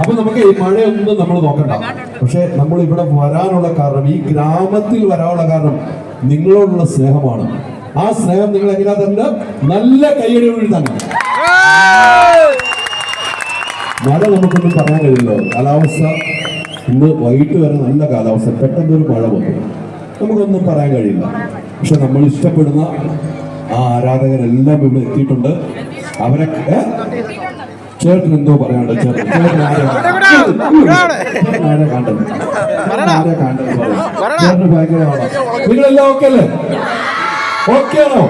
അപ്പൊ നമുക്ക് ഈ മഴയൊന്നും നമ്മൾ നോക്കണ്ട. പക്ഷെ നമ്മൾ ഇവിടെ വരാനുള്ള കാരണം ഈ ഗ്രാമത്തിൽ വരാനുള്ള കാരണം നിങ്ങളോടുള്ള സ്നേഹമാണ്. ആ സ്നേഹം നിങ്ങൾ എങ്ങനെയാ നല്ല കൈയടി വഴി തന്നെ മഴ നമുക്കൊന്നും പറയാൻ കഴിയില്ലോ കാലാവസ്ഥ ഇന്ന് വൈകിട്ട് വരെ നല്ല കാലാവസ്ഥ. പെട്ടെന്ന് ഒരു മഴ വന്നു. നമുക്കൊന്നും പറയാൻ കഴിയില്ല. പക്ഷെ നമ്മൾ ഇഷ്ടപ്പെടുന്ന ആ ആരാധകരെല്ലാം ഇവിടെ എത്തിയിട്ടുണ്ട്. അവരെ ചേട്ടൻ എന്തോ പറയാണ്ട് ചേട്ടൻ. ആരെ കണ്ടത്? ആരെ കണ്ടത്? ചേട്ടന് ഭയങ്കര നിങ്ങളെല്ലാം ഓക്കെ അല്ലേ? ഓക്കെ ആണോ?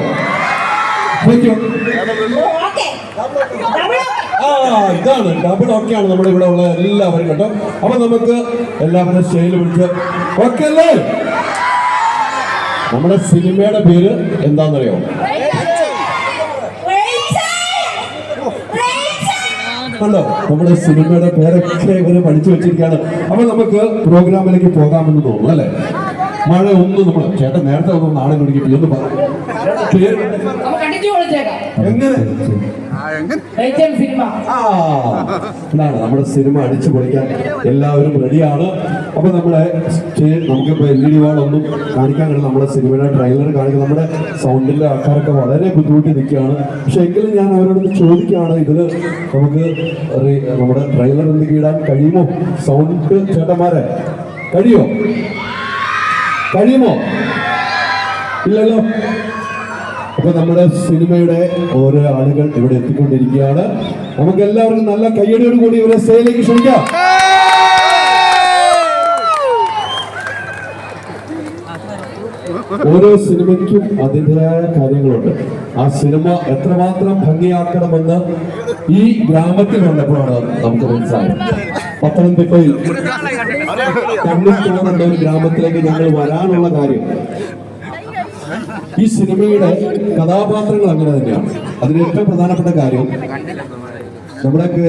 ആ ഇതാണ്. ഡബിൾ നമ്മുടെ ഇവിടെ ഉള്ള എല്ലാവരും കേട്ടോ. അപ്പൊ നമുക്ക് എല്ലാവരും സ്റ്റേജിൽ വിളിച്ച് ഓക്കെ അല്ലേ? നമ്മുടെ സിനിമയുടെ പേര് എന്താണെന്നറിയോ? കണ്ടോ നമ്മുടെ സിനിമയുടെ പേരൊക്കെ ഇവർ പഠിച്ചു വെച്ചിരിക്കുകയാണ്. അപ്പൊ നമുക്ക് പ്രോഗ്രാമിലേക്ക് പോകാമെന്ന് തോന്നുന്നു അല്ലെ? മഴ ഒന്നും നമ്മൾ ചേട്ടൻ നേരത്തെ ഒന്ന് നാളെ കുടിക്കും എന്ന് പറഞ്ഞു എങ്ങനെ? നമ്മുടെ സിനിമ അടിച്ചു പൊളിക്കാൻ എല്ലാവരും റെഡിയാണ്. അപ്പൊ നമ്മളെ നമുക്ക് നമുക്കിപ്പോ എൽ ഇ ഡി വാളൊന്നും കാണിക്കാൻ കഴിയും നമ്മുടെ സിനിമയുടെ ട്രെയിലർ കാണിക്കാൻ നമ്മുടെ സൗണ്ടിന്റെ ആൾക്കാരൊക്കെ വളരെ ബുദ്ധിമുട്ടി നിൽക്കുകയാണ്. പക്ഷെ എങ്കിലും ഞാൻ അവരോട് ചോദിക്കുകയാണ് ഇതിൽ നമുക്ക് നമ്മുടെ ട്രെയിലർ എന്തെങ്കിലും ഇടാൻ കഴിയുമോ? സൗണ്ട് ചേട്ടന്മാരെ കഴിയുമോ കഴിയുമോ? ഇല്ലല്ലോ. അപ്പൊ നമ്മുടെ സിനിമയുടെ ഓരോ ആളുകൾ ഇവിടെ എത്തിക്കൊണ്ടിരിക്കുകയാണ്. നമുക്ക് എല്ലാവർക്കും നല്ല കയ്യടിയോട് കൂടി ഇവരെ സ്റ്റേജിലേക്ക് ക്ഷണിക്കാം. ഓരോ സിനിമയ്ക്കും അതിന്റെതായ കാര്യങ്ങളുണ്ട്. ആ സിനിമ എത്രമാത്രം ഭംഗിയാക്കണമെന്ന് ഈ ഗ്രാമത്തിൽ വന്നപ്പോഴാണ് നമുക്ക് മനസ്സിലായത്. പത്തനംതിട്ടയിൽ കണ്ണിൽ തോന്നുന്ന ഒരു ഗ്രാമത്തിലേക്ക് ഞങ്ങൾ വരാനുള്ള കാര്യം. ഈ സിനിമയുടെ കഥാപാത്രങ്ങൾ അങ്ങനെ തന്നെയാണ്. അതിന് ഏറ്റവും പ്രധാനപ്പെട്ട കാര്യം നമ്മുടെയൊക്കെ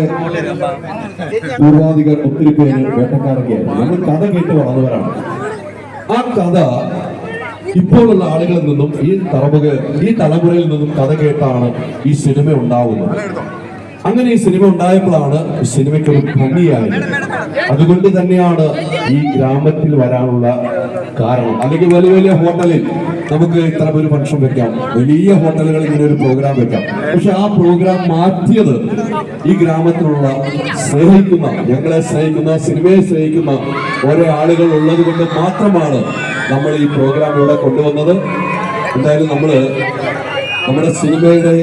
പൂർവാധികർ ഒത്തിരി പേര് വേട്ടക്കാരൊക്കെയായിരുന്നു നമ്മൾ കഥ കേട്ട് വളർന്നവരാണ്. ആ കഥ ഇപ്പോഴുള്ള ആളുകളിൽ നിന്നും ഈ തലമുറ ഈ തലമുറയിൽ നിന്നും കഥ കേട്ടാണ് ഈ സിനിമ ഉണ്ടാവുന്നത്. അങ്ങനെ ഈ സിനിമ ഉണ്ടായപ്പോഴാണ് സിനിമയ്ക്ക് ഒരു ഭംഗിയായത്. അതുകൊണ്ട് തന്നെയാണ് ഈ ഗ്രാമത്തിൽ വരാനുള്ള കാരണം. അല്ലെങ്കിൽ വലിയ വലിയ ഹോട്ടലിൽ നമുക്ക് ഇത്ര ഒരു ഭക്ഷണം വെക്കാം. വലിയ ഹോട്ടലുകളിൽ ഇങ്ങനെ ഒരു പ്രോഗ്രാം വെക്കാം. പക്ഷെ ആ പ്രോഗ്രാം മാറ്റിയത് ഈ ഗ്രാമത്തിലുള്ള സ്നേഹിക്കുന്ന ഞങ്ങളെ സ്നേഹിക്കുന്ന സിനിമയെ സ്നേഹിക്കുന്ന ഓരോ ആളുകൾ ഉള്ളത് കൊണ്ട് മാത്രമാണ് നമ്മൾ ഈ പ്രോഗ്രാം ഇവിടെ കൊണ്ടുവന്നത്. എന്തായാലും നമ്മൾ നമ്മുടെ സിനിമയുടെ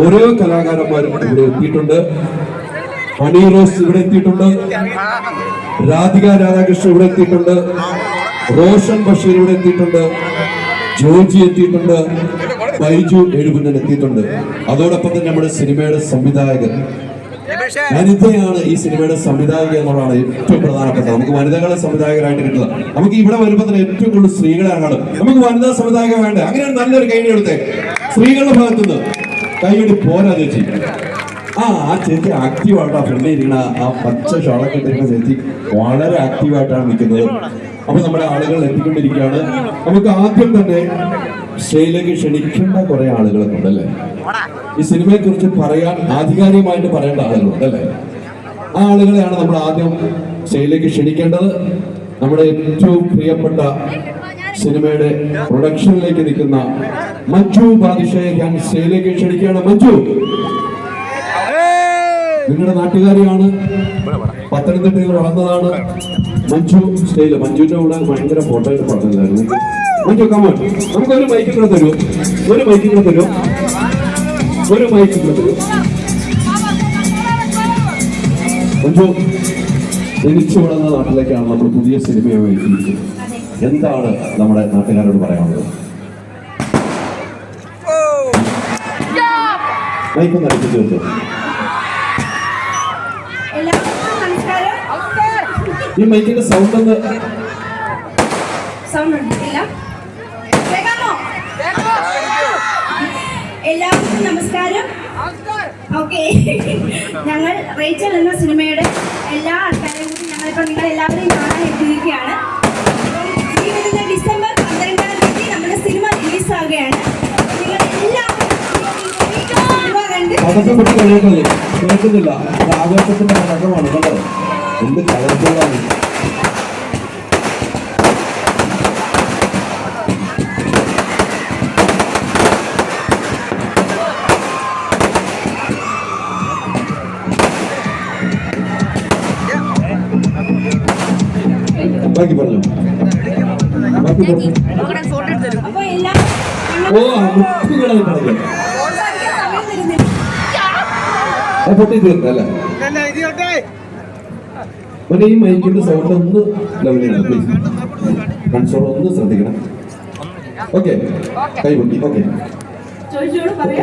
ഓരോ കലാകാരന്മാരും ഇവിടെ എത്തിയിട്ടുണ്ട്. ഹണി റോസ് ഇവിടെ എത്തിയിട്ടുണ്ട്. രാധിക രാധാകൃഷ്ണൻ ഇവിടെ എത്തിയിട്ടുണ്ട്. റോഷൻ ബഷീർ ഇവിടെ എത്തിയിട്ടുണ്ട്. ജോജി എത്തിയിട്ടുണ്ട്. ബൈജു എഴുപുന്നൻ എത്തിയിട്ടുണ്ട്. അതോടൊപ്പം തന്നെ നമ്മുടെ സിനിമയുടെ സംവിധായകൻ. വനിതയാണ് ഈ സിനിമയുടെ സംവിധായകൻ എന്നുള്ളതാണ് ഏറ്റവും പ്രധാനപ്പെട്ടത്. നമുക്ക് വനിതകളെ സംവിധായകരായിട്ട് കിട്ടുക. നമുക്ക് ഇവിടെ വരുമ്പോൾ തന്നെ ഏറ്റവും കൂടുതൽ സ്ത്രീകളാണ് നമുക്ക് വനിതാ സംവിധായക വേണ്ട? അങ്ങനെ നല്ലൊരു കൈ എടുത്തേ. സ്ത്രീകളുടെ ഭാഗത്തുനിന്ന്. കൈയടി പോരാ ചേച്ചി ആ ആ ചേച്ചി ആക്റ്റീവായിട്ട് ആ ഇരിക്കണ ആ പച്ച ഷോളൊക്കെ ഇട്ടിരിക്കുന്ന ചേച്ചി വളരെ ആക്റ്റീവായിട്ടാണ് നിൽക്കുന്നത്. അപ്പൊ നമ്മുടെ ആളുകൾ എത്തിക്കൊണ്ടിരിക്കുകയാണ്. നമുക്ക് ആദ്യം തന്നെ സ്റ്റേജിലേക്ക് ക്ഷണിക്കേണ്ട കുറെ ആളുകളൊക്കെ ഉണ്ടല്ലേ? ഈ സിനിമയെ കുറിച്ച് പറയാൻ ആധികാരികമായിട്ട് പറയേണ്ട ആളുകളുണ്ട് അല്ലേ? ആ ആളുകളെയാണ് നമ്മൾ ആദ്യം സ്റ്റേജിലേക്ക് ക്ഷണിക്കേണ്ടത്. നമ്മുടെ ഏറ്റവും പ്രിയപ്പെട്ട സിനിമയുടെ പ്രൊഡക്ഷനിലേക്ക് നിൽക്കുന്ന മഞ്ജു ബാദിഷയെ ഞാൻ സ്റ്റേജിലേക്ക് ക്ഷണിക്കുകയാണ്. മഞ്ജു നിങ്ങളുടെ നാട്ടുകാരിയാണ്. പത്തനംതിട്ടയിൽ വളർന്നതാണ് മഞ്ജു. സ്റ്റൈൽ മഞ്ജുവിന്റെ കൂടെ ഭയങ്കര ഫോട്ടോ പറഞ്ഞതായിരുന്നു മഞ്ജു കമോൺ നമുക്ക് ഒരു മൈക്ക് കൂടെ തരൂ. ഒരു മൈക്ക് കൂടെ തരൂ. ഒരു മൈക്ക് കൂടെ തരൂ. മഞ്ജു ജനിച്ചു വളർന്ന നാട്ടിലേക്കാണ് നമ്മൾ പുതിയ സിനിമയെ എത്തിയിരിക്കുന്നത് എന്താണ് നമ്മുടെ നാട്ടുകാരോട് പറയാനുള്ളത്? ഈ മൈക്കിന്റെ സൗണ്ട് ഒന്ന് എല്ലാവർക്കും നമസ്കാരം ഓക്കെ ഞങ്ങൾ റേച്ചൽ എന്ന സിനിമയുടെ എല്ലാ ആൾക്കാരെയും കൂടി ഞങ്ങളിപ്പോൾ നിങ്ങൾ എല്ലാവരെയും കാണാൻ എത്തിയിരിക്കുകയാണ്. പതക്കപ്പെട്ട് കഴിയുന്നത് കേൾക്കുന്നില്ല. ആകാശത്തിന്റെ ആവേശത്തിന്റെ കണ്ടോ എന്ത് കളർഫുള്ളാണ് ബാക്കി പറഞ്ഞു? ഓ ആ മുക്കുകളായി പൊട്ടി തീർന്നല്ലേ പിന്നെ ഈ മൈക്കിന്റെ സൗണ്ട് ഒന്ന് ചെയ്യണം പ്ലീസ് കൺസോൾ ഒന്ന് ശ്രദ്ധിക്കണം. ഓക്കെ. കൈ പൊട്ടി. ഓക്കെ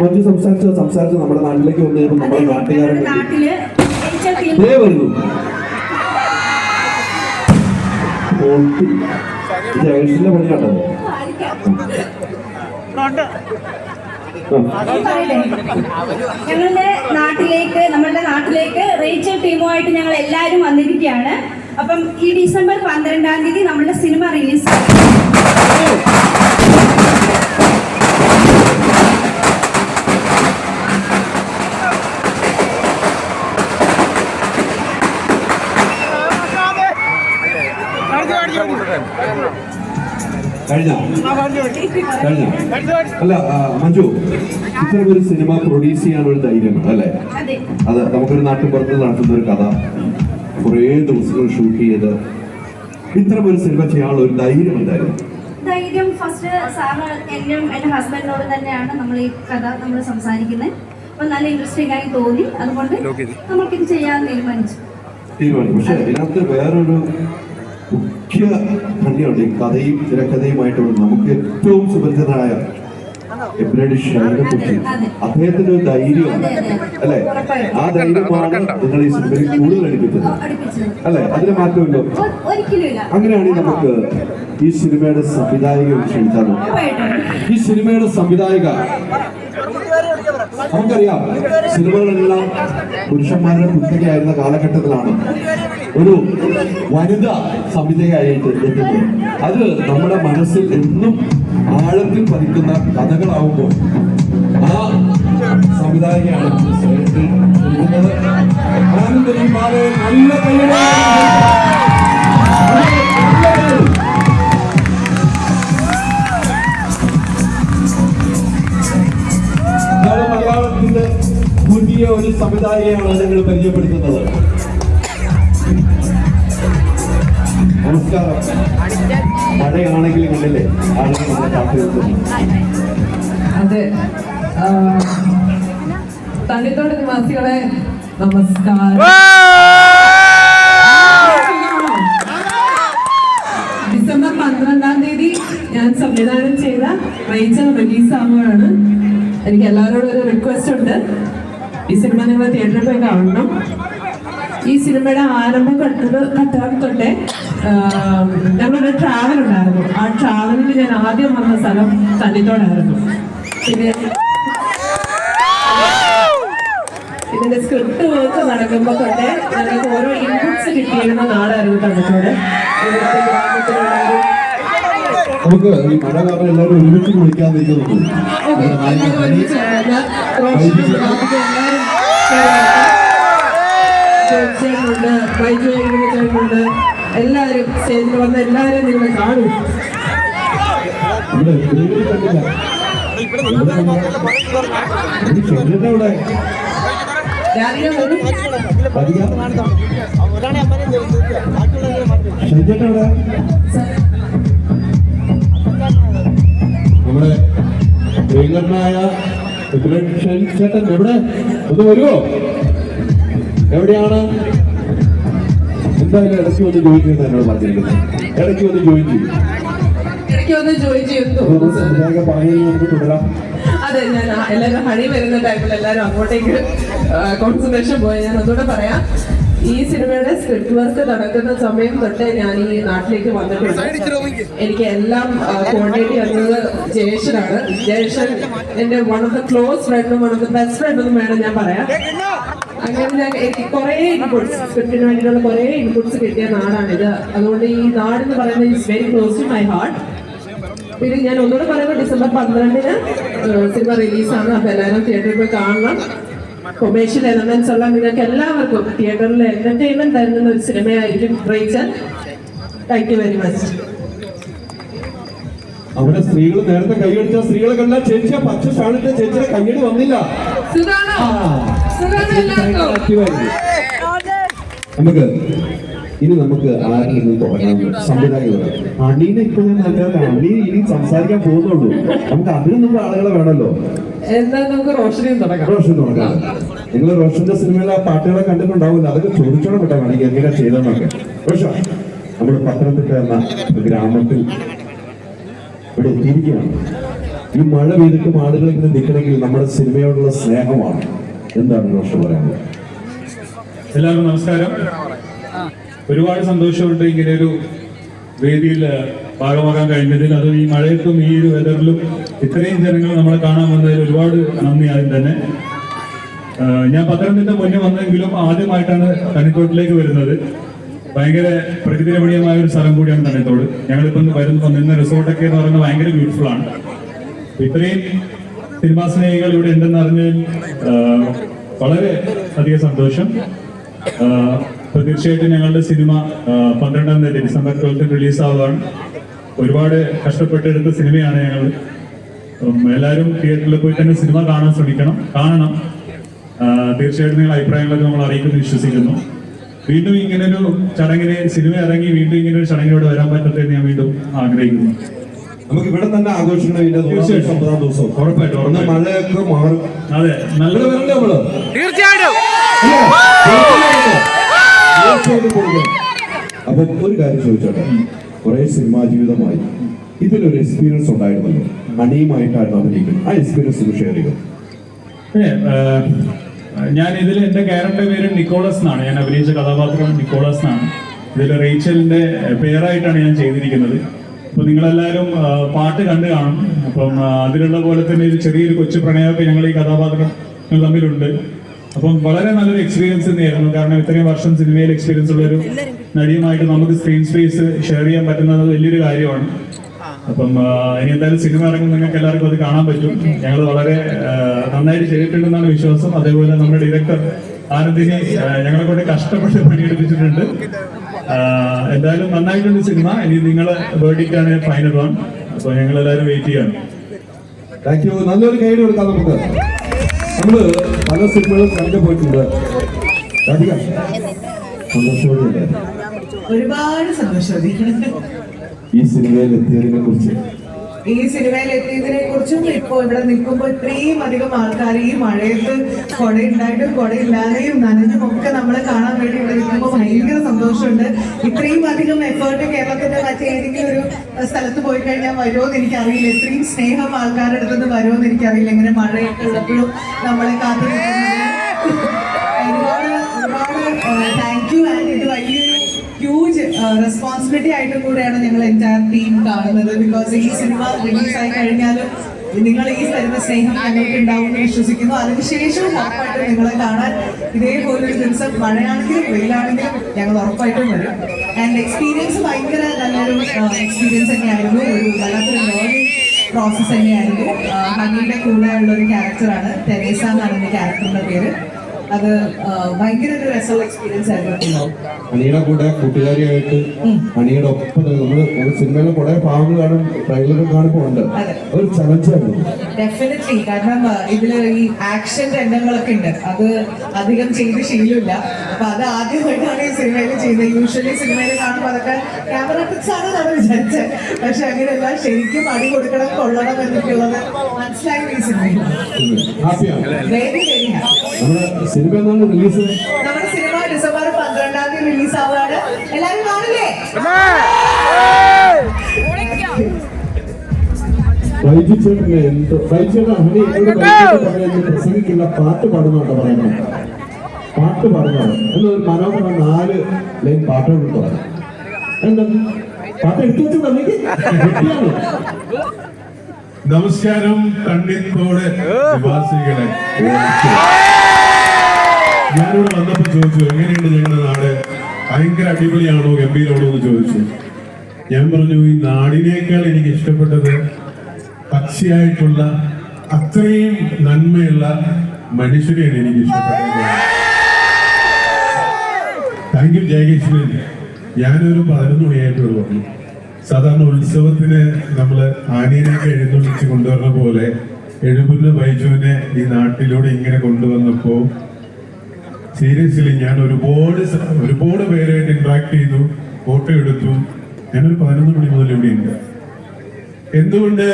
മറ്റു സംസാരിച്ച് സംസാരിച്ച് നമ്മുടെ നാട്ടിലേക്ക് വന്നു കഴിയുമ്പോൾ നമ്മുടെ ദേ വരുന്നു. ജയകൃഷ്ണന്റെ പണി കണ്ടത് ഞങ്ങളുടെ നാട്ടിലേക്ക് നമ്മളുടെ നാട്ടിലേക്ക് റേച്ചൽ ടീമുമായിട്ട് ഞങ്ങൾ എല്ലാവരും വന്നിരിക്കുകയാണ്. അപ്പം ഈ ഡിസംബർ പന്ത്രണ്ടാം തീയതി നമ്മളുടെ സിനിമ റിലീസ് കഴിഞ്ഞ? കഴിഞ്ഞ? അല്ല മഞ്ജു ഇത്തരം ഒരു സിനിമ പ്രൊഡ്യൂസ് ചെയ്യാൻ ധൈര്യം അല്ലെ? അതെ. നമുക്കൊരു നാട്ടുപുറത്ത് നടത്തുന്ന ഒരു കഥ. കുറേ ദിവസങ്ങൾ ഷൂട്ട് ചെയ്ത് ഇത്തരം ഒരു സിനിമ ചെയ്യാനുള്ള ഒരു ധൈര്യം എന്തായിരുന്നു ധൈര്യം ഫസ്റ്റ് സാറ് എന്നും എന്റെ ഹസ്ബൻഡിനോട് തന്നെയാണ് നമ്മൾ ഈ കഥ നമ്മൾ സംസാരിക്കുന്നത്. അപ്പം നല്ല ഇൻട്രസ്റ്റിംഗ് ആയി തോന്നി. അതുകൊണ്ട് നമുക്കിത് ചെയ്യാൻ തീരുമാനിച്ചു. തീരുമാനിച്ചു. പക്ഷേ ഇതിനകത്ത് വേറൊരു മുഖ്യ ഖണ്ഡിയുണ്ട് ഈ കഥയും തിരക്കഥയുമായിട്ടുള്ള നമുക്ക് ഏറ്റവും സുപരിചിതനായ എബ്രഡി ഷൈനെ കുറിച്ച് അദ്ദേഹത്തിന്റെ ഒരു ധൈര്യം അല്ലെ? ആ ധൈര്യമാണ് നിങ്ങൾ ഈ സിനിമയിൽ കൂടുതൽ അടുപ്പിച്ചത്. അല്ലെ? അതിന് മാറ്റമില്ലോ അങ്ങനെയാണ് അങ്ങനെയാണെങ്കിൽ നമുക്ക് ഈ സിനിമയുടെ സംവിധായകൻ ക്ഷണിച്ചാലോ? ഈ സിനിമയുടെ സംവിധായിക നമുക്കറിയാം സിനിമകളെല്ലാം പുരുഷന്മാരുടെ കുത്തകയായിരുന്ന കാലഘട്ടത്തിലാണ് ഒരു വനിത സംവിധായകയായിട്ട് എത്തുന്നത് അത് നമ്മുടെ മനസ്സിൽ എന്നും ആഴത്തിൽ പതിക്കുന്ന കഥകളാവുമ്പോൾ ആ സംവിധായകയാണ് കൈയ്യടി. നല്ല പുതിയ ഒരു സംവിധായകയാണ് നിങ്ങൾ പരിചയപ്പെടുത്തുന്നത്. നമസ്കാരം. മഴയാണെങ്കിൽ കണ്ടില്ലേ അതെ. തണ്ണിത്തോട് നിവാസികളെ നമസ്കാരം. ഈ സിനിമ നിങ്ങൾ തിയേറ്ററിൽ പോയി കാണണം. ഈ സിനിമയുടെ ആരംഭ ഘട്ടം തൊട്ടേ ഞങ്ങളൊരു ട്രാവൽ ഉണ്ടായിരുന്നു. ആ ട്രാവലിൽ ഞാൻ ആദ്യം വന്ന സ്ഥലം തന്നിത്തോടായിരുന്നു പിന്നെ ഇതിന്റെ സ്ക്രിപ്റ്റ് വർക്ക് നടക്കുമ്പോൾ തൊട്ടേ ഞങ്ങൾക്ക് ഓരോ ഇൻപുട്സ് കിട്ടിയിരുന്ന നാടായിരുന്നു തന്നിത്തോട് നമുക്ക് ഈ മഴ കാരണം എല്ലാവരും ഒരുമിച്ച് കുളിക്കാതിരിക്കുന്നുണ്ട് ചേട്ടനുണ്ട് ബൈജു ചേട്ടനുണ്ട് എല്ലാവരും സ്റ്റേജിൽ വന്ന എല്ലാവരും നിങ്ങൾ കാണും. നമ്മുടെ പ്രിയങ്കരനായ ചേട്ടൻ എവിടെ? ഒന്ന് വരുമോ എവിടെയാണ്? എന്തായാലും ഇടയ്ക്ക് വന്ന് ജോയിൻ ചെയ്യുന്ന എന്നോട് പറഞ്ഞിരിക്കുന്നത് ഇടയ്ക്ക് വന്ന് ജോയിൻ ചെയ്യും. അതെ ഞാൻ എല്ലാവരും ഹണി വരുന്ന ടൈമിൽ എല്ലാരും അങ്ങോട്ടേക്ക് കോൺസെൻട്രേഷൻ പോയി ഞാൻ ഒന്നുകൂടെ പറയാം. ഈ സിനിമയുടെ സ്ക്രിപ്റ്റ് വർക്ക് നടക്കുന്ന സമയം തൊട്ട് ഞാൻ ഈ നാട്ടിലേക്ക് വന്നിട്ടുണ്ട്. എനിക്ക് എല്ലാം കോർഡിനേറ്റ് ചെയ്യുന്നത് ജയേഷനാണ്. ജയേഷൻ എന്റെ വൺ ഓഫ് ദ ക്ലോസ് ഫ്രണ്ടും വൺ ഓഫ് ദ ബെസ്റ്റ് ഫ്രണ്ടും വേണം ഞാൻ പറയാം. അങ്ങനെ ഞാൻ എനിക്ക് കുറേ ഇൻപുട്സ് സ്ക്രിപ്റ്റിന് വേണ്ടിയിട്ടുള്ള കുറേ ഇൻപുട്സ് കിട്ടിയ നാടാണിത് അതുകൊണ്ട് ഈ നാട് എന്ന് പറയുന്നത് it's very close to my heart പിന്നെ ഞാൻ ഒന്നുകൂടെ പറയുന്നത് ഡിസംബർ പന്ത്രണ്ടിന് സിനിമ റിലീസാണ് അപ്പോൾ എല്ലാവരും തിയേറ്ററിൽ പോയി കാണണം. കൊമേഴ്ഷ്യൽ എലമെന്റ്സ് ഉള്ള നിങ്ങൾക്ക് എല്ലാവർക്കും തിയേറ്ററിൽ എന്റർടൈൻമെന്റ് തരുന്ന ഒരു സിനിമയായിരിക്കും Rachel. Thank you very much അവിടെ സ്ത്രീകൾ നേരത്തെ കൈയടിച്ച സ്ത്രീകളെ കണ്ട ചേച്ചിയെ പച്ച ഷാളിട്ട ചേച്ചിയുടെ കൈയടി വന്നില്ല. നമുക്ക് ഇനി നമുക്ക് ആരിൽ നിന്ന് തുടങ്ങാം സംവിധായകർ അണീനെ ഇപ്പൊ ഞാൻ നല്ലതാണ് അണി ഇനി സംസാരിക്കാൻ പോകുന്നുള്ളൂ. നമുക്ക് അതിനൊന്നും മുമ്പ് ആളുകളെ വേണമല്ലോ. എന്താ നമുക്ക് റോഷനിയും തുടങ്ങാം. റോഷൻ തുടങ്ങാം. നിങ്ങൾ റോഷന്റെ സിനിമയിലെ ആ പാട്ടുകളെ കണ്ടിട്ടുണ്ടാവില്ല. അതൊക്കെ ചോദിച്ചോണം കേട്ടോ വേണമെങ്കിൽ എങ്ങനെയാ ചെയ്തെന്നൊക്കെ റോഷ നമ്മൾ പത്തനംതിട്ട എന്ന ഗ്രാമത്തിൽ ഇവിടെ എത്തിയിരിക്കുകയാണ്. ഈ മഴ പെയ്തിട്ടും ആളുകൾ ഇങ്ങനെ നിൽക്കണമെങ്കിൽ നമ്മുടെ സിനിമയോടുള്ള സ്നേഹമാണ്. എന്താണ് റോഷ പറയാനുള്ളത് എല്ലാവർക്കും നമസ്കാരം. ഒരുപാട് സന്തോഷമുണ്ട് ഇങ്ങനെ ഒരു വേദിയിൽ ഭാഗമാകാൻ കഴിഞ്ഞതിൽ അതും ഈ മഴയത്തും ഈ ഒരു വെതറിലും ഇത്രയും ജനങ്ങൾ നമ്മളെ കാണാൻ വന്നതിൽ ഒരുപാട് നന്ദി ആദ്യം തന്നെ. ഞാൻ പത്തനംതിട്ട മുന്നേ വന്നെങ്കിലും ആദ്യമായിട്ടാണ് തണിത്തോട്ടിലേക്ക് വരുന്നത്. ഭയങ്കര പ്രകൃതി രമണീയമായ ഒരു സ്ഥലം കൂടിയാണ് തണിത്തോട്. ഞങ്ങളിപ്പം വരുന്ന നിന്ന റിസോർട്ടൊക്കെ എന്ന് പറയുന്നത് ഭയങ്കര ബ്യൂട്ടിഫുൾ ആണ്. ഇത്രയും സിനിമാ സ്നേഹികൾ ഇവിടെ ഉണ്ടെന്ന് അറിഞ്ഞതിൽ വളരെ അധികം സന്തോഷം. തീർച്ചയായിട്ടും ഞങ്ങളുടെ സിനിമ പന്ത്രണ്ടാം തീയതി ഡിസംബർ ട്വൽത്ത് റിലീസ് ആവുകയാണ്. ഒരുപാട് കഷ്ടപ്പെട്ടെടുത്ത സിനിമയാണ് ഞങ്ങൾ. എല്ലാവരും തിയേറ്ററിൽ പോയി തന്നെ സിനിമ കാണാൻ ശ്രമിക്കണം. കാണണം. തീർച്ചയായിട്ടും നിങ്ങൾ അഭിപ്രായങ്ങളൊക്കെ നമ്മൾ അറിയിക്കുമെന്ന് വിശ്വസിക്കുന്നു. വീണ്ടും ഇങ്ങനൊരു ചടങ്ങിനെ സിനിമ ഇറങ്ങി വീണ്ടും ഇങ്ങനൊരു ഒരു ചടങ്ങിനോട് വരാൻ പറ്റട്ടെ ഞാൻ വീണ്ടും ആഗ്രഹിക്കുന്നു. നമുക്ക് ഇവിടെ തന്നെ ആഘോഷിക്കണം തീർച്ചയായിട്ടും. ദിവസം. ഉറപ്പായിട്ടും, മഴയൊക്കെ മാറും. അതെ നല്ല ഇവിടെ വരണ്ടേ നമ്മൾ? തീർച്ചയായിട്ടും. അപ്പൊ ഒരു കാര്യം ചോദിച്ചോട്ടെ. കുറെ സിനിമാ ജീവിതമായി. ഇതിലൊരു എക്സ്പീരിയൻസ് ഉണ്ടായിരുന്നല്ലോ അണിയുമായിട്ടായിരുന്നു അഭിനയിക്കുന്നത് ആ എക്സ്പീരിയൻസ് ഒന്ന് ഷെയർ ചെയ്യും. ഞാൻ ഇതിൽ എന്റെ ക്യാരക്ടർ പേര് നിക്കോളസ് എന്നാണ്. ഞാൻ അഭിനയിച്ച കഥാപാത്രം നിക്കോളസ് എന്നാണ്. ഇതിൽ റേച്ചലിന്റെ പേരായിട്ടാണ് ഞാൻ ചെയ്തിരിക്കുന്നത്. അപ്പോൾ നിങ്ങളെല്ലാവരും പാട്ട് കണ്ടു കാണും. അപ്പം അതിലുള്ള പോലെ തന്നെ ഒരു ചെറിയൊരു കൊച്ചു പ്രണയമൊക്കെ ഞങ്ങൾ ഈ കഥാപാത്രങ്ങൾ തമ്മിലുണ്ട്. അപ്പം വളരെ നല്ലൊരു എക്സ്പീരിയൻസ് തന്നെയായിരുന്നു. കാരണം ഇത്രയും വർഷം സിനിമയിൽ എക്സ്പീരിയൻസ് ഉള്ള ഒരു നടിയുമായിട്ട് നമുക്ക് സ്ക്രീൻ സ്പേസ് ഷെയർ ചെയ്യാൻ പറ്റുന്നത് വലിയൊരു കാര്യമാണ്. അപ്പം ഇനി എന്തായാലും സിനിമ ഇറങ്ങുമ്പോൾ നിങ്ങൾക്ക് എല്ലാവർക്കും അത് കാണാൻ പറ്റും. ഞങ്ങൾ വളരെ നന്നായിട്ട് ചെയ്തിട്ടുണ്ടെന്നാണ് വിശ്വാസം. അതേപോലെ നമ്മുടെ ഡയറക്ടർ ആനന്ദിനെ ഞങ്ങളെ കൊണ്ട് കഷ്ടപ്പെട്ട് പണിയെടുപ്പിച്ചിട്ടുണ്ട്. എന്തായാലും നന്നായിട്ടുണ്ട് സിനിമ ഇനി നിങ്ങളെ വേർഡിക്കാണ് ഫൈനൽ വൺ അപ്പോൾ ഞങ്ങൾ എല്ലാവരും വെയിറ്റ് ചെയ്യാണ്. താങ്ക് യു നല്ലൊരു ഗൈഡ് കൊടുക്കാം നമുക്ക്. നമ്മൾ പല സിനിമകളും കണ്ടു പോയിട്ടുണ്ട്. ഒരുപാട് സന്തോഷം. ഈ സിനിമയിൽ എത്തിയതിനെ കുറിച്ച് ഈ സിനിമയിൽ എത്തിയതിനെ കുറിച്ചും ഇപ്പൊ ഇവിടെ നിൽക്കുമ്പോൾ ഇത്രയും അധികം ആൾക്കാർ ഈ മഴയത്ത് കൊടയുണ്ടായിട്ടും കുടയില്ലാതെയും നനഞ്ഞും ഒക്കെ നമ്മളെ കാണാൻ വേണ്ടി ഇവിടെ നിൽക്കുമ്പോൾ ഭയങ്കര സന്തോഷമുണ്ട്. ഇത്രയും അധികം എഫേർട്ട് കേരളത്തിന്റെ മറ്റേതെങ്കിലും ഒരു സ്ഥലത്ത് പോയി കഴിഞ്ഞാൽ വരുമോ എന്ന് എനിക്കറിയില്ല. ഇത്രയും സ്നേഹം ആൾക്കാരുടെ അടുത്ത് നിന്ന് വരുമോ എന്ന് എനിക്കറിയില്ല. ഇങ്ങനെ മഴയൊക്കെ ഉള്ളപ്പോഴും നമ്മളെ കാത്തു റെസ്പോൺസിബിലിറ്റി ആയിട്ടും കൂടെയാണ് ഞങ്ങൾ എന്റയർ ടീം കാണുന്നത്. ബിക്കോസ് ഈ സിനിമ റിലീസ് ആയി കഴിഞ്ഞാലും നിങ്ങൾ ഈ തരുന്ന സ്നേഹം ഞങ്ങൾക്ക് ഉണ്ടാവും എന്ന് വിശ്വസിക്കുന്നു. അതിനുശേഷവും ഉറപ്പായിട്ടും നിങ്ങളെ കാണാൻ ഇതേപോലെ ഒരു ദിവസം മഴയാണെങ്കിലും വെയിലാണെങ്കിലും ഞങ്ങൾ ഉറപ്പായിട്ടും വരും. ആൻഡ് എക്സ്പീരിയൻസ് ഭയങ്കര നല്ലൊരു എക്സ്പീരിയൻസ് തന്നെയായിരുന്നു. ഒരു വല്ലാത്തൊരു ലേണിംഗ് പ്രോസസ്സ് തന്നെയായിരുന്നു. ഹണിയുടെ കൂടെ ഉള്ള ഒരു ക്യാരക്ടറാണ് തെരേസ എന്നാണ് എന്റെ ക്യാരക്ടറിന്റെ പേര്. അത് ഭയങ്കര ഒരു രസമുള്ള എക്സ്പീരിയൻസ് ആയിരുന്നു. അണിയുടെ കൂടെ കൂട്ടുകാരിയായിട്ട് അണിയുടെ ഒപ്പം നമ്മൾ സിനിമയിലെ കുറെ ഭാഗങ്ങൾ കാണും ട്രെയിലറും കാണുമ്പോൾ ഉണ്ട്. ഒരു ചലഞ്ചായിരുന്നു ഡെഫിനറ്റ്ലി കാരണം ഇതിൽ ഇതിൽ ഈ ആക്ഷൻ രംഗങ്ങളൊക്കെ ഉണ്ട്. അത് അധികം ചെയ്ത് ശീലമില്ല. അപ്പൊ അത് ആദ്യമായിട്ടാണ് ഈ സിനിമയിൽ ചെയ്തത് യൂഷ്വലി സിനിമയിൽ കാണുമ്പോൾ അതൊക്കെ ക്യാമറ ട്രിക്സ് ആണ് നമ്മൾ വിചാരിച്ചത് പക്ഷെ അങ്ങനെയല്ല. ശരിക്കും അടി കൊടുക്കണം കൊള്ളണം എന്നൊക്കെയുള്ളത് മനസ്സിലായി ഈ സിനിമയിൽ. വെരി വെരി ഹാപ്പി സിനിമ എന്നാണ് റിലീസ്? നമ്മുടെ സിനിമ ഡിസംബർ പന്ത്രണ്ടാം തീയതി റിലീസ് ആവുകയാണ് എല്ലാവരും കാണില്ലേ എന്ത് പ്രസംഗിക്കില്ല പാട്ട് പാടുന്നുണ്ടോ പറയുന്നത്? പാട്ട് പാടുന്നത് എന്നൊരു മനോഹര നാല് ലൈൻ പാട്ടുകൾ പറയാം എന്താ? പാട്ട് എടുത്തു വെച്ചു നമസ്കാരം കണ്ണിത്തോട് നിവാസികളെ. ഞാനിവിടെ വന്നപ്പോൾ ചോദിച്ചു എങ്ങനെയുണ്ട് ഞങ്ങളുടെ നാട്? ഭയങ്കര അടിപൊളിയാണോ? ഗംഭീരമാണോ? എന്ന് ചോദിച്ചു. ഞാൻ പറഞ്ഞു ഈ നാടിനേക്കാൾ എനിക്ക് ഇഷ്ടപ്പെട്ടത് പക്ഷിയായിട്ടുള്ള അത്രയും നന്മയുള്ള മനുഷ്യരെയാണ് എനിക്ക് ഇഷ്ടപ്പെട്ടത്. താങ്ക് യു ജയകൃഷ്ണൻ ഞാനൊരു പതിനൊന്ന് മണിയായിട്ട് പറഞ്ഞു സാധാരണ ഉത്സവത്തിന് നമ്മൾ ആനേനെയൊക്കെ എഴുന്നള്ളിച്ച് കൊണ്ടുവരുന്ന പോലെ എഴുപുന്ന ബൈജുവിനെ ഈ നാട്ടിലൂടെ ഇങ്ങനെ കൊണ്ടുവന്നപ്പോ സീരിയസ്ലി ഞാൻ ഒരുപാട് ഒരുപാട് പേരായിട്ട് ഇന്ററാക്ട് ചെയ്തു ഫോട്ടോ എടുത്തു. ഞാനൊരു പതിനൊന്ന് മണി മുതൽ ഇവിടെ ഉണ്ട് എന്തുകൊണ്ട്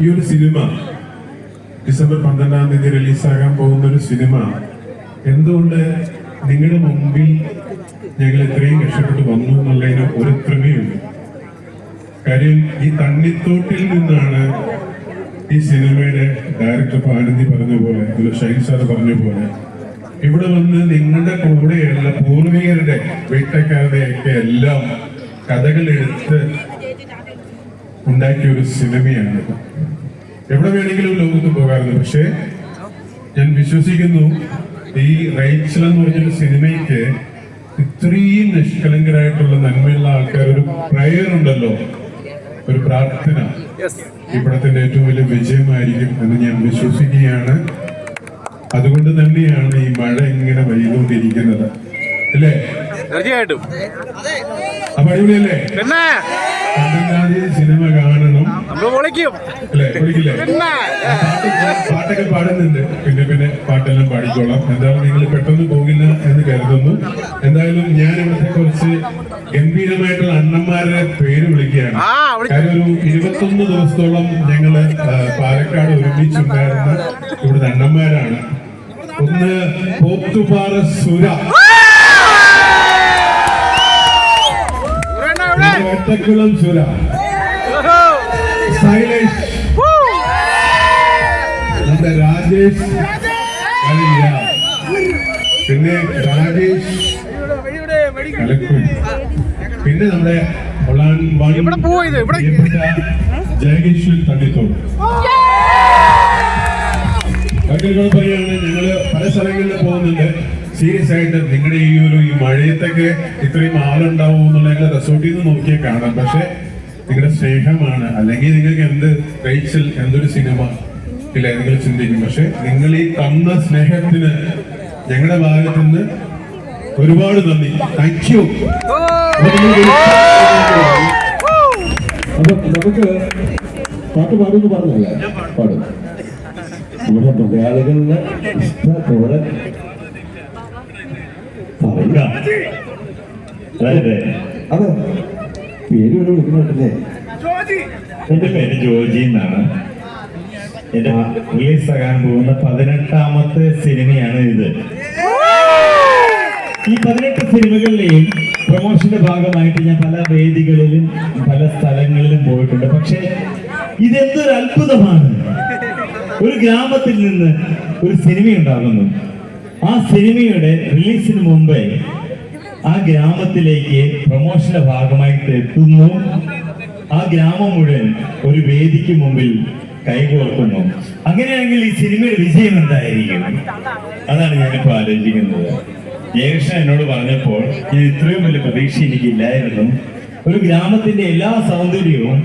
ഈ ഒരു സിനിമ ഡിസംബർ പന്ത്രണ്ടാം തീയതി റിലീസാകാൻ പോകുന്ന ഒരു സിനിമ എന്തുകൊണ്ട് നിങ്ങളുടെ മുമ്പിൽ ഞങ്ങൾ ഇത്രയും കഷ്ടപ്പെട്ട് വന്നു എന്നുള്ളതിന് ഒരു ക്രമയുണ്ട് കാര്യം ഈ തണ്ണിത്തോട്ടിൽ നിന്നാണ് ഈ സിനിമയുടെ ഡയറക്ടർ ആനന്ദി പറഞ്ഞ പോലെ ഷൈൻ സാർ പറഞ്ഞ പോലെ ഇവിടെ വന്ന് നിങ്ങളുടെ കൂടെയുള്ള പൂർവികരുടെ വീട്ടക്കാരുടെയൊക്കെ എല്ലാം കഥകൾ എടുത്ത് ഉണ്ടാക്കിയ ഒരു സിനിമയാണ് എവിടെ വേണമെങ്കിലും ലോകത്ത് പോകാറുണ്ട്. പക്ഷേ ഞാൻ വിശ്വസിക്കുന്നു ഈ റൈച്ചൽ എന്ന് പറഞ്ഞൊരു സിനിമയ്ക്ക് ഇത്രയും നിഷ്കളങ്കരായിട്ടുള്ള നന്മയുള്ള ആൾക്കാർ ഒരു പ്രയർ ഉണ്ടല്ലോ ഒരു പ്രാർത്ഥന. ഈ പടത്തിന്റെ ഏറ്റവും വലിയ വിജയമായിരിക്കും എന്ന് ഞാൻ വിശ്വസിക്കുകയാണ്. അതുകൊണ്ട് തന്നെയാണ് ഈ മഴ ഇങ്ങനെ പെയ്തുകൊണ്ടിരിക്കുന്നത്. അല്ലേ? തീർച്ചയായിട്ടും. അപ്പൊ അടിപൊളിയല്ലേ? പിന്നെ? സിനിമ കാണണം. അല്ലേ? പാട്ടൊക്കെ പാടുന്നുണ്ട്. പിന്നെ പിന്നെ പാട്ടെല്ലാം പാടിക്കോളാം. എന്തായാലും നിങ്ങൾ പെട്ടെന്ന് പോകില്ല എന്ന് കരുതുന്നു. എന്തായാലും ഞാൻ ഇവിടുത്തെ കുറച്ച് ഗംഭീരമായിട്ടുള്ള അണ്ണന്മാരുടെ പേര് വിളിക്കുകയാണ്. കാര്യം ഒരു ഇരുപത്തൊന്ന് ദിവസത്തോളം ഞങ്ങൾ പാലക്കാട് ഒരുമിച്ചുണ്ടായിരുന്ന ഇവിടുത്തെ അണ്ണന്മാരാണ്. ഒന്ന് പോത്തുപാറ സുര. ഒറ്റക്കുളം സുര. സൈലേഷ്. നമ്മുടെ രാജേഷ്. പിന്നെ രാജേഷ് പിന്നെ നമ്മുടെ ജയകേശ്വർ തണ്ണിത്തോട് ബാക്കിയുള്ള പറയുകയാണ് ഞങ്ങൾ പല സ്ഥലങ്ങളിൽ പോകുന്നുണ്ട്. സീരിയസ് ആയിട്ട് നിങ്ങളുടെ ഈ ഒരു ഈ മഴയത്തൊക്കെ ഇത്രയും ആളുണ്ടാവും എന്നുള്ള ഞങ്ങൾ റിസോർട്ടിൽ നിന്ന് നോക്കിയാൽ കാണാം. പക്ഷെ നിങ്ങളുടെ സ്നേഹമാണ്. അല്ലെങ്കിൽ നിങ്ങൾക്ക് എന്ത് റേച്ചൽ എന്തൊരു സിനിമ ഇല്ല നിങ്ങൾ ചിന്തിക്കും. പക്ഷെ നിങ്ങൾ ഈ തന്ന സ്നേഹത്തിന് ഞങ്ങളുടെ ഭാഗത്ത് നിന്ന് ഒരുപാട് നന്ദി. താങ്ക് യു അപ്പൊ നമുക്ക് പാട്ട് പാടുമെന്ന് പറഞ്ഞല്ലേ? പാടും. നമ്മുടെ മലയാളികളുടെ ഇഷ്ടത്തോടെ പറയുക അതെ പേര് ഒരു വിളിക്കുന്നുണ്ടല്ലേ? എന്റെ പേര് ജോജി എന്നാണ്. എന്റെ റിലീസ് ആകാൻ പോകുന്ന പതിനെട്ടാമത്തെ സിനിമയാണ് ഇത്. ഈ പതിനെട്ട് സിനിമകളിലെയും പ്രൊമോഷന്റെ ഭാഗമായിട്ട് ഞാൻ പല വേദികളിലും പല സ്ഥലങ്ങളിലും പോയിട്ടുണ്ട്. പക്ഷെ ഇതെന്തൊരു അത്ഭുതമാണ് ഒരു ഗ്രാമത്തിൽ നിന്ന് ഒരു സിനിമ ഉണ്ടാകുന്നു. ആ സിനിമയുടെ റിലീസിന് മുമ്പേ ആ ഗ്രാമത്തിലേക്ക് പ്രൊമോഷന്റെ ഭാഗമായിട്ട് എത്തുന്നു. ആ ഗ്രാമം മുഴുവൻ ഒരു വേദിക്ക് മുമ്പിൽ കൈകോർക്കുന്നു. അങ്ങനെയാണെങ്കിൽ ഈ സിനിമയുടെ വിജയം എന്തായിരിക്കും? അതാണ് ഞാനിപ്പോ ആലോചിക്കുന്നത്. ജയകൃഷ്ണൻ എന്നോട് പറഞ്ഞപ്പോൾ ഞാൻ ഇത്രയും വലിയ പ്രതീക്ഷ എനിക്കില്ലായിരുന്നു. ഒരു ഗ്രാമത്തിന്റെ എല്ലാ സൗന്ദര്യവും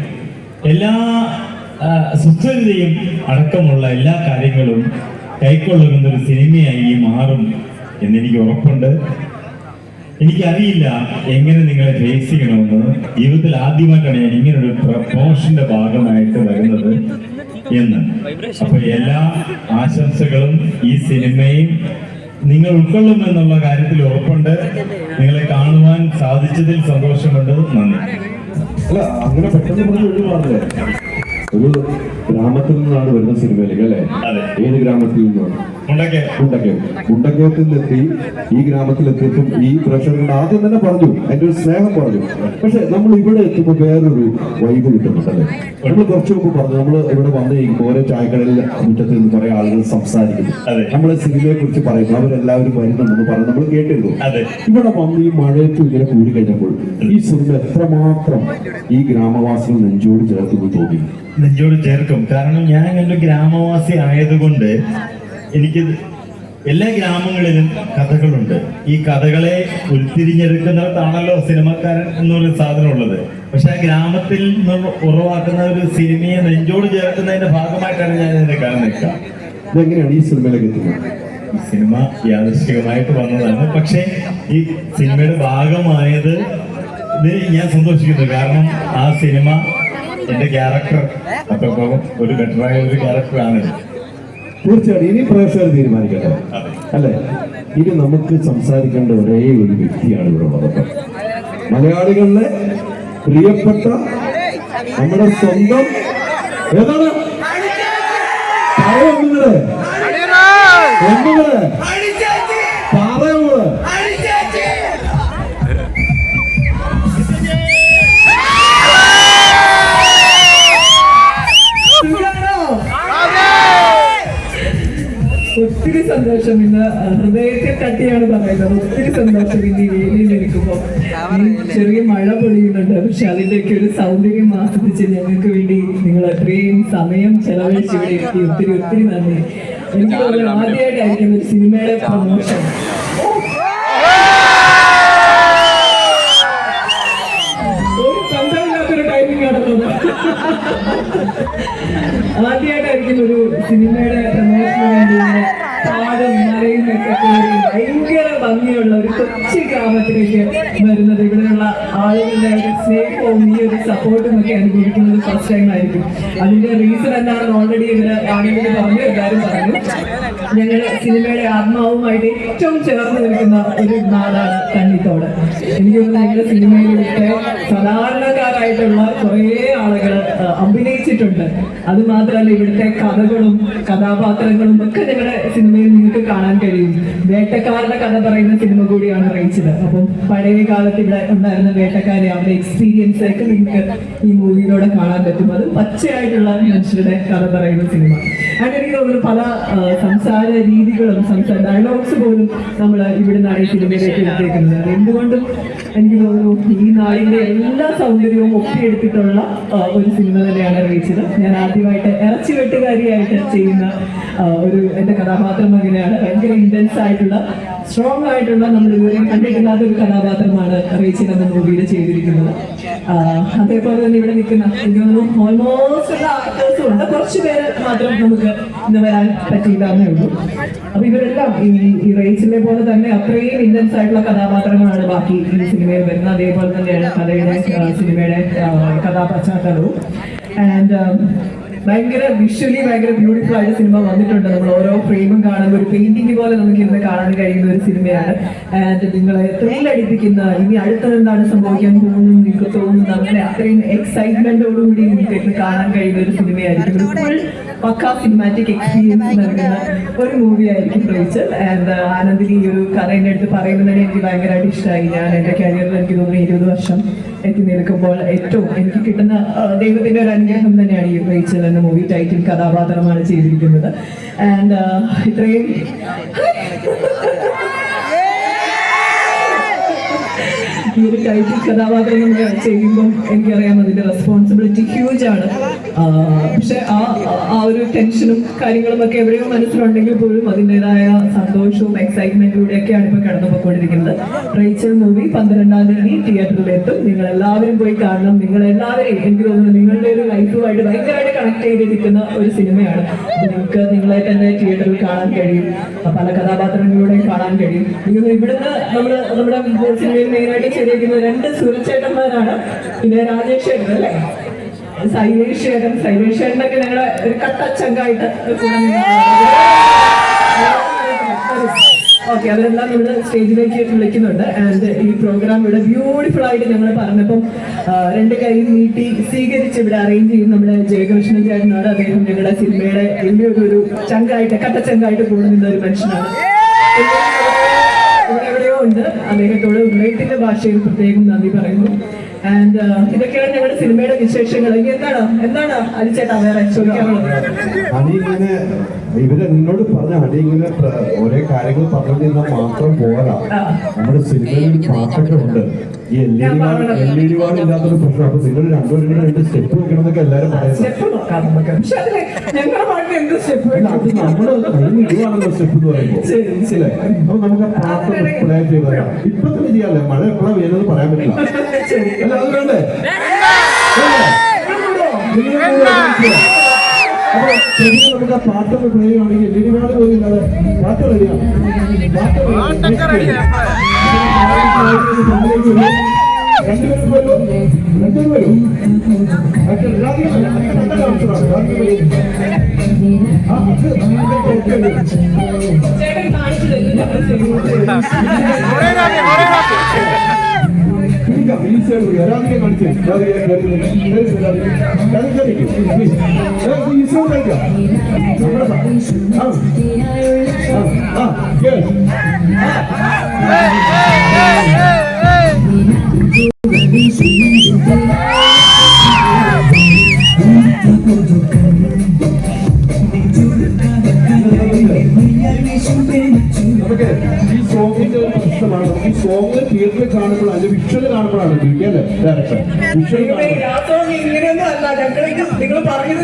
എല്ലാ സുസ്ഥിരതയും അടക്കമുള്ള എല്ലാ കാര്യങ്ങളും കൈക്കൊള്ളുന്ന ഒരു സിനിമയായി മാറും എന്നെനിക്ക് ഉറപ്പുണ്ട്. എനിക്കറിയില്ല എങ്ങനെ നിങ്ങളെ ഫേസ് ചെയ്യണമെന്ന് ജീവിതത്തിൽ ആദ്യമായിട്ടാണ് ഞാൻ ഇങ്ങനൊരു പ്രമോഷന്റെ ഭാഗമായിട്ട് വരുന്നത് എന്ന്. അപ്പൊ എല്ലാ ആശംസകളും ഈ സിനിമയും നിങ്ങൾ ഉൾക്കൊള്ളുമെന്നുള്ള കാര്യത്തിൽ ഉറപ്പുണ്ട്. നിങ്ങളെ കാണുവാൻ സാധിച്ചതിൽ സന്തോഷമുണ്ട്. നന്ദി. അല്ല അങ്ങനെ പെട്ടെന്ന് പറഞ്ഞു ഒരു ഗ്രാമത്തിൽ നിന്നാണ് വരുന്ന സിനിമയിലേക്ക് അല്ലെ? ഏത് ഗ്രാമത്തിൽ നിന്നാണ് മുണ്ടക്കയം. മുണ്ടക്കയത്തിൽ നിന്നെത്തി ഈ ഗ്രാമത്തിലെത്തിയപ്പം ഈ പ്രഷറിന്റെ ആദ്യം തന്നെ പറഞ്ഞു അതിന്റെ ഒരു സ്നേഹം പറഞ്ഞു. പക്ഷെ നമ്മൾ ഇവിടെ എത്തുമ്പോൾ വേറൊരു വൈബ് കിട്ടുന്നുണ്ട് അല്ലെ? നമ്മൾ കുറച്ചു മുമ്പ് പറഞ്ഞു നമ്മൾ ഇവിടെ വന്നു കഴിയുമ്പോൾ ഓരോ ചായക്കടയിൽ മുറ്റത്തിൽ നിന്ന് കുറെ ആളുകൾ സംസാരിക്കുന്നു. അതെ. നമ്മൾ സിനിമയെ കുറിച്ച് പറയുന്നു അവരെല്ലാവരും വരുന്നുണ്ടെന്ന് പറഞ്ഞു നമ്മൾ കേട്ടിരുന്നു. ഇവിടെ വന്ന് ഈ മഴയത്ത് ഇങ്ങനെ കൂടി കഴിഞ്ഞപ്പോൾ ഈ സിനിമ എത്രമാത്രം ഈ ഗ്രാമവാസികൾ നെഞ്ചോട് ചേർക്കുന്നു തോന്നി? നെഞ്ചോട് ചേർക്കും. കാരണം ഞാൻ ഒരു ഗ്രാമവാസി ആയതുകൊണ്ട് എനിക്ക് എല്ലാ ഗ്രാമങ്ങളിലും കഥകളുണ്ട്. ഈ കഥകളെ ഉരുത്തിരിഞ്ഞെടുക്കുന്നിടത്താണല്ലോ സിനിമക്കാരൻ എന്നൊരു സാധനം ഉള്ളത് പക്ഷെ ആ ഗ്രാമത്തിൽ നിന്ന് ഉറവാക്കുന്ന ഒരു സിനിമയെ നെഞ്ചോട് ചേർക്കുന്നതിന്റെ ഭാഗമായിട്ടാണ് ഞാൻ ഇതിനെ കാണുന്നത്. ഇതെങ്ങനെയാണ് ഈ സിനിമയിലേക്ക് എത്തുന്നത് സിനിമ യാദൃശ്ചികമായിട്ട് വന്നതാണ്. പക്ഷെ ഈ സിനിമയുടെ ഭാഗമായത് ഇത് ഞാൻ സന്തോഷിക്കുന്നു. കാരണം ആ സിനിമ എന്റെ ക്യാരക്ടർ അത്രത്തോളം ഒരു ബെറ്ററായ ഒരു ക്യാരക്ടറാണ് തീർച്ചയായിട്ടും. ഇനി പ്രേക്ഷകർ തീരുമാനിക്കട്ടെ. അല്ലെ? ഇനി നമുക്ക് സംസാരിക്കേണ്ട ഒരേ ഒരു വ്യക്തിയാണ് ഇവിടെ ഉള്ളത്. മലയാളികളുടെ പ്രിയപ്പെട്ട നമ്മുടെ സ്വന്തം ഏതാണ്? ഒന്നുകൂടെ ഒന്നുകൂടെ സന്തോഷം ഇന്ന് ഹൃദയത്തെ തട്ടിയാണ് പറയുന്നത്. ഒത്തിരി സന്തോഷം ഇന്ന് ഈ വേദിയിൽ ഇരിക്കുമ്പോൾ. ചെറിയ മഴ പൊടിയുന്നുണ്ട് പക്ഷെ അതിന്റെയൊക്കെ ഒരു സൗന്ദര്യം ആസ്വദിച്ച് ഞങ്ങൾക്ക് വേണ്ടി നിങ്ങൾ അത്രയും സമയം ചെലവഴിച്ച് ഇവിടെ എത്തി ഒത്തിരി ഒത്തിരി നന്ദി. എനിക്ക് ആദ്യമായിട്ടായിരിക്കും ഒരു സിനിമയുടെ പ്രൊമോഷൻ ഒരു ബന്ധമില്ലാത്തൊരു ടൈമിംഗ് ആണല്ലോ ആദ്യമായിട്ടായിരിക്കും ഒരു സിനിമയുടെ പ്രമോഷന് വേണ്ടി ഇങ്ങനെ കാടും മലയും ഒക്കെ കയറി ഭയങ്കര ഭംഗിയുള്ള ഒരു കൊച്ചു ഗ്രാമത്തിലേക്ക് വരുന്നത് ഇവിടെയുള്ള ആളുകളുടെ ഒരു സ്നേഹവും ഈ ഒരു സപ്പോർട്ടും ഒക്കെ അനുഭവിക്കുന്നത് ഫസ്റ്റ് ടൈം ആയിരിക്കും അതിന്റെ റീസൺ എന്താണെന്ന് ഓൾറെഡി ഇവർ ആണെങ്കിൽ പറഞ്ഞു എല്ലാവരും പറഞ്ഞു. ഞങ്ങളുടെ സിനിമയുടെ ആത്മാവുമായിട്ട് ഏറ്റവും ചേർന്ന് നിൽക്കുന്ന ഒരു നാടാണ് കണ്ണിത്തോട് എനിക്ക് ഞങ്ങളുടെ സിനിമയിലൊക്കെ സാധാരണക്കാരായിട്ടുള്ള കുറേ ആളുകൾ അഭിനയിച്ചിട്ടുണ്ട്. അത് മാത്രമല്ല ഇവിടുത്തെ കഥകളും കഥാപാത്രങ്ങളും ഒക്കെ ഞങ്ങളുടെ സിനിമയിൽ നിങ്ങൾക്ക് കാണാൻ കഴിയും. വേട്ടക്കാരുടെ കഥ പറയുന്ന സിനിമ കൂടിയാണ് അറിയിച്ചത് അപ്പം പഴയ കാലത്ത് ഇവിടെ ഉണ്ടായിരുന്ന വേട്ടക്കാരെ അവരുടെ എക്സ്പീരിയൻസ് ഒക്കെ നിങ്ങൾക്ക് ഈ മൂവിയിലൂടെ കാണാൻ പറ്റും. അത് പച്ചയായിട്ടുള്ള മനുഷ്യരുടെ കഥ പറയുന്ന സിനിമ. അങ്ങനെ എനിക്ക് തോന്നുന്നു പല ആ, സംസാര രീതികളും സംസാര ഡയലോഗ്സ് പോലും നമ്മൾ ഇവിടുന്നാണ് ഈ സിനിമയിലേക്ക് എടുത്തേക്കുന്നത് എന്തുകൊണ്ടും എനിക്ക് തോന്നുന്നു ഈ നാടിന്റെ എല്ലാ സൗന്ദര്യവും ഒപ്പിയെടുത്തിട്ടുള്ള ഒരു സിനിമ തന്നെയാണ് അറിയിച്ചത്. ഞാൻ ആദ്യമായിട്ട് ഇറച്ചി വെട്ടുകാരിയായിട്ട് ചെയ്യുന്ന ഒരു എന്റെ കഥാപാത്രം അങ്ങനെയാണ്. ഭയങ്കര ഇന്റൻസ് ആയിട്ടുള്ള സ്ട്രോങ് ആയിട്ടുള്ള നമ്മൾ ഇതുവരെ കണ്ടിട്ടില്ലാത്ത ഒരു കഥാപാത്രമാണ് റേച്ചൽ എന്ന മൂവിയിൽ ചെയ്തിരിക്കുന്നത് അതേപോലെ തന്നെ ഇവിടെ നിൽക്കുന്ന ഓൾമോസ്റ്റ് കുറച്ച് പേര് മാത്രം നമുക്ക് ഇന്ന് വരാൻ പറ്റിയിട്ടാണേ ഉള്ളൂ. അപ്പൊ ഇവരെല്ലാം ഈ ഈ പോലെ തന്നെ അത്രയും ഇന്റൻസ് ആയിട്ടുള്ള കഥാപാത്രങ്ങളാണ് ബാക്കി ഈ സിനിമയിൽ വരുന്നത്. അതേപോലെ തന്നെയാണ് കഥയുടെ സിനിമയുടെ കഥാപശ്ചാത്തലവും ആൻഡ് ഭയങ്കര വിഷ്വലി ഭയങ്കര ബ്യൂട്ടിഫുൾ ആയിട്ട് സിനിമ വന്നിട്ടുണ്ട്. നമ്മൾ ഓരോ ഫ്രെയിമും കാണുന്ന ഒരു പെയിന്റിംഗ് പോലെ നമുക്ക് ഇന്ന് കാണാൻ കഴിയുന്ന ഒരു സിനിമയാണ് ആൻഡ് നിങ്ങളെ ത്രില്ലടിപ്പിക്കുന്ന ഇനി അടുത്തത് എന്താണ് സംഭവിക്കാൻ പോകുന്നത് നിങ്ങൾക്ക് തോന്നുന്നത്? അങ്ങനെ അത്രയും എക്സൈറ്റ്മെന്റോടുകൂടി നിങ്ങൾക്ക് കാണാൻ കഴിയുന്ന ഒരു സിനിമയായിരിക്കും പക്ക സിനിമാറ്റിക് എക്സ്പീരിയൻസ് നൽകുന്ന ഒരു മൂവി ആയിരിക്കും റേച്ചൽ ആൻഡ് ആനന്ദിനി ഈ ഒരു കഥയുടെ അടുത്ത് പറയുന്നത് എനിക്ക് ഭയങ്കരമായിട്ട് ഇഷ്ടമായി. ഞാൻ എന്റെ കരിയറിൽ എനിക്ക് തോന്നുന്നു ഇരുപത് വർഷം എത്തി നിൽക്കുമ്പോൾ ഏറ്റവും എനിക്ക് കിട്ടുന്ന ദൈവത്തിന്റെ ഒരു അനുഗ്രഹം തന്നെയാണ് ഈ റേച്ചൽ എന്ന മൂവി ടൈറ്റിൽ കഥാപാത്രമാണ് ചെയ്തിരിക്കുന്നത്. ആൻഡ് ഇത്രയും. ഈ ഒരു ടൈപ്പ് കഥാപാത്രം നമ്മൾ ചെയ്യുമ്പോൾ എനിക്കറിയാം അതിന്റെ റെസ്പോൺസിബിലിറ്റി ഹ്യൂജ് ആണ്. പക്ഷെ ആ ആ ഒരു ടെൻഷനും കാര്യങ്ങളും ഒക്കെ എവിടെയോ മനസ്സിലുണ്ടെങ്കിൽ പോലും അതിന്റെതായ സന്തോഷവും എക്സൈറ്റ്മെന്റിലൂടെ ഒക്കെയാണ് ഇപ്പൊ കടന്നു പോയിക്കൊണ്ടിരിക്കുന്നത് റേച്ചൽ മൂവി പന്ത്രണ്ടാം തീയതി തിയേറ്ററിൽ എത്തും നിങ്ങൾ എല്ലാവരും പോയി കാണണം. നിങ്ങൾ എല്ലാവരെയും എനിക്ക് തോന്നുന്നു നിങ്ങളുടെ ഒരു ലൈഫുമായിട്ട് ഭയങ്കരമായിട്ട് കണക്ട് ചെയ്തിരിക്കുന്ന ഒരു സിനിമയാണ്. നിങ്ങൾക്ക് നിങ്ങളെ തന്നെ തിയേറ്ററിൽ കാണാൻ കഴിയും. പല കഥാപാത്രങ്ങളിലൂടെയും കാണാൻ കഴിയും. നിങ്ങൾ ഇവിടുന്ന് നമ്മൾ നമ്മുടെ സിനിമയിൽ മെയിനായിട്ട് ചെയ്തിരിക്കുന്ന രണ്ട് സുരക്ഷേട്ടന്മാരാണ് പിന്നെ രാജേഷ് ചേട്ടൻ അല്ലേ? സൈലേഷ് ചേട്ടൻ. സൈലേഷ് ഒരു കട്ടച്ചങ്കായിട്ട് കൂടെ ഓക്കെ അവരെല്ലാം ഇവിടെ സ്റ്റേജിലേക്ക് വിളിക്കുന്നുണ്ട്. ആൻഡ് ഈ പ്രോഗ്രാം ഇവിടെ ബ്യൂട്ടിഫുൾ ആയിട്ട് ഞങ്ങൾ പറഞ്ഞപ്പം രണ്ട് കൈ നീട്ടി സ്വീകരിച്ച് ഇവിടെ അറേഞ്ച് ചെയ്യും നമ്മുടെ ജയകൃഷ്ണൻ ചേട്ടനാണ് അദ്ദേഹം ഞങ്ങളുടെ സിനിമയുടെ വലിയൊരു ഒരു ചങ്കായിട്ട് കട്ടച്ചങ്കായിട്ട് കൂടുന്ന ഒരു മനുഷ്യനാണ്. എവിടെയോ ഉണ്ട്. അദ്ദേഹത്തോട് ഉള്ളേറ്റിന്റെ ഭാഷയിൽ പ്രത്യേകം നന്ദി പറയുന്നു. ആൻഡ് ഇതൊക്കെയാണ് ഞങ്ങളുടെ സിനിമയുടെ വിശേഷങ്ങൾ. ഇനി എന്താണ്? എന്താണ് അലിച്ചേട്ടാ വേറെ ചോദിക്കാനുള്ളത്? ഇവർ എന്നോട് പറഞ്ഞ അടി ഇങ്ങനെ ഓരോ കാര്യങ്ങൾ പറഞ്ഞു തന്നാൽ മാത്രം പോരാ. നമ്മുടെ സിനിമയിൽ ഒരു പാട്ടൊക്കെ ഉണ്ട്. ഈ L E D ward L E D ward ഇല്ലാത്തൊരു പ്രശ്നം. അപ്പൊ നിങ്ങൾ രണ്ടുപേരും കൂടെ രണ്ട് സ്റ്റെപ്പ് വെക്കണം എന്നൊക്കെ എല്ലാരും പറയുന്നത്. സ്റ്റെപ്പ് അത് നമ്മുടെ ഇടുവാണല്ലോ എന്ന് പറയുമ്പോൾ. ശരി, ശരി. അല്ലേ അപ്പൊ നമുക്ക് ആ പാട്ട് പ്ലേ ചെയ്താൽ ഇപ്പൊ തന്നെ ചെയ്യാല്ലേ മഴ എപ്പോഴാ വരുന്നത് പറയാൻ പറ്റില്ല. അല്ല അത് വേണ്ടേ? വേണ്ടേ? പാട്ടൊക്കെ കൂടെ കളിക്കുക. അപ്പൊ ശരിക്കും നമുക്ക് ആ പാട്ടൊന്ന് പ്ലേ ചെയ്യുകയാണെങ്കിൽ ലിരികാട് പോയില്ലാതെ പാട്ട് റെഡിയാണ് രണ്ടുപേരും വരൂ രണ്ടുപേരും വരൂ ആ അത് ఇంకా మీ సేవలు ఎలాగే కలిసి Okay, these songs പ്രശ്നമാണ് ഈ സോങ് തിയേറ്ററിൽ കാണുമ്പോൾ അതിന്റെ വിഷ്വൽ കാണുമ്പോഴാണ് ഉപയോഗിക്കുക അല്ലേ ഡയറക്ടർ വിഷ്വൽ ഇങ്ങനെയൊന്നും അല്ല ഞങ്ങൾക്ക് നിങ്ങൾ പറഞ്ഞത്